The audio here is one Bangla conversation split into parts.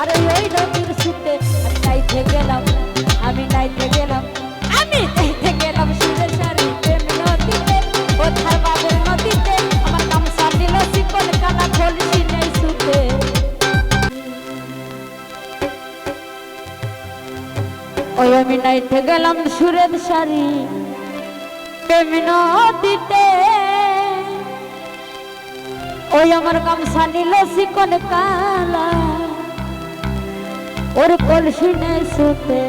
আরে ওই নদীর সুতে আমি নাইতে গেলাম, আমি নাইতে গেলাম। আমি নাইতে গেলাম সুরের সারি প্রেম নদীতে কোথায় বাদের নদীতে? আমার গামছা দিল শিকল কালা খোলি নেই সুতে ওই আমি নাইতে গেলাম সুরের সারি প্রেম নদীতে। ওই আমার গামছা নিল শিকল, কালা और कलशी ने सुते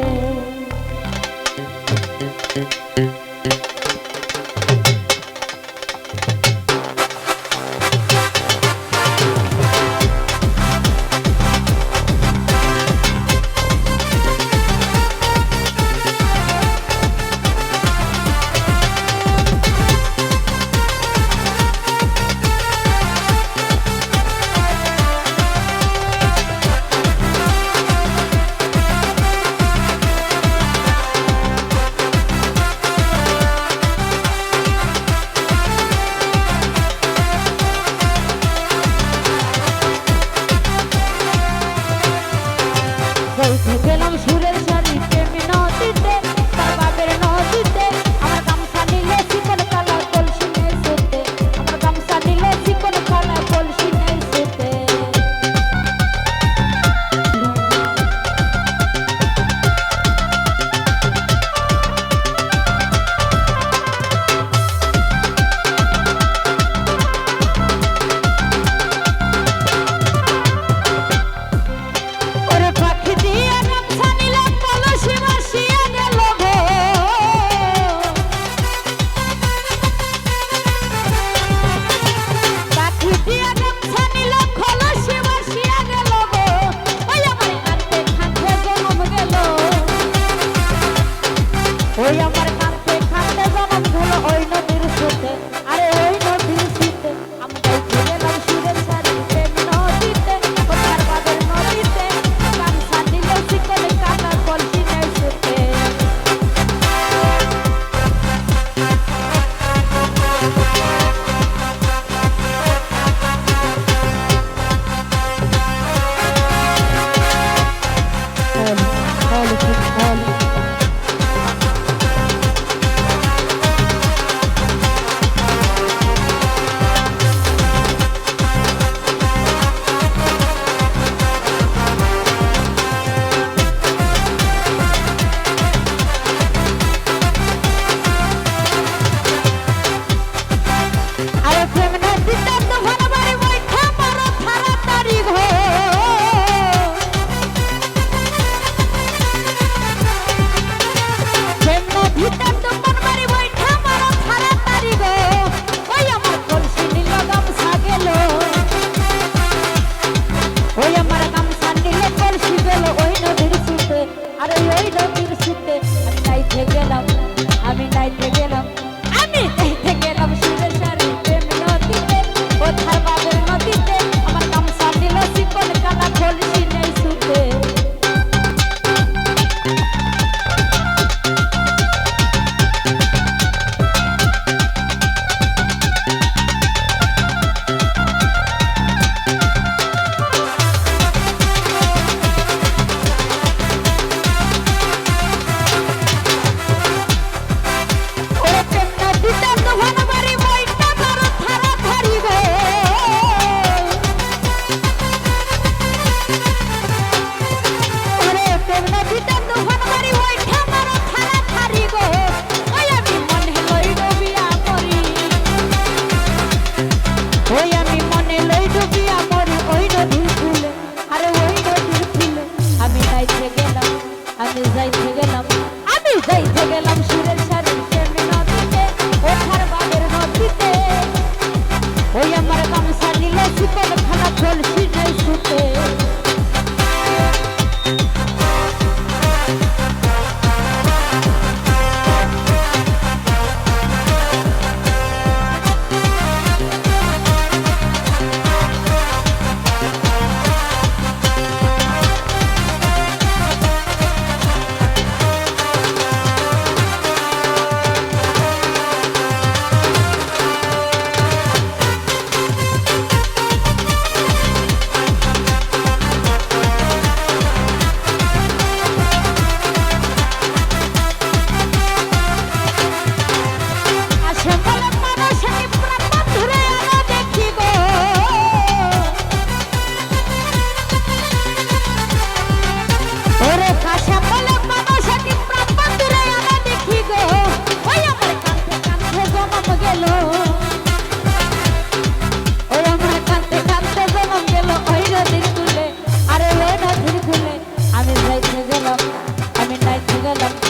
পাগলাম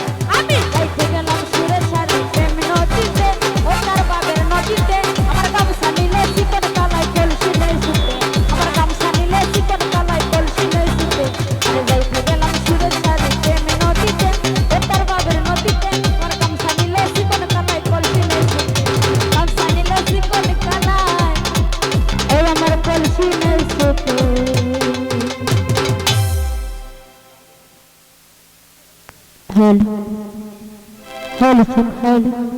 هالة هالة هالة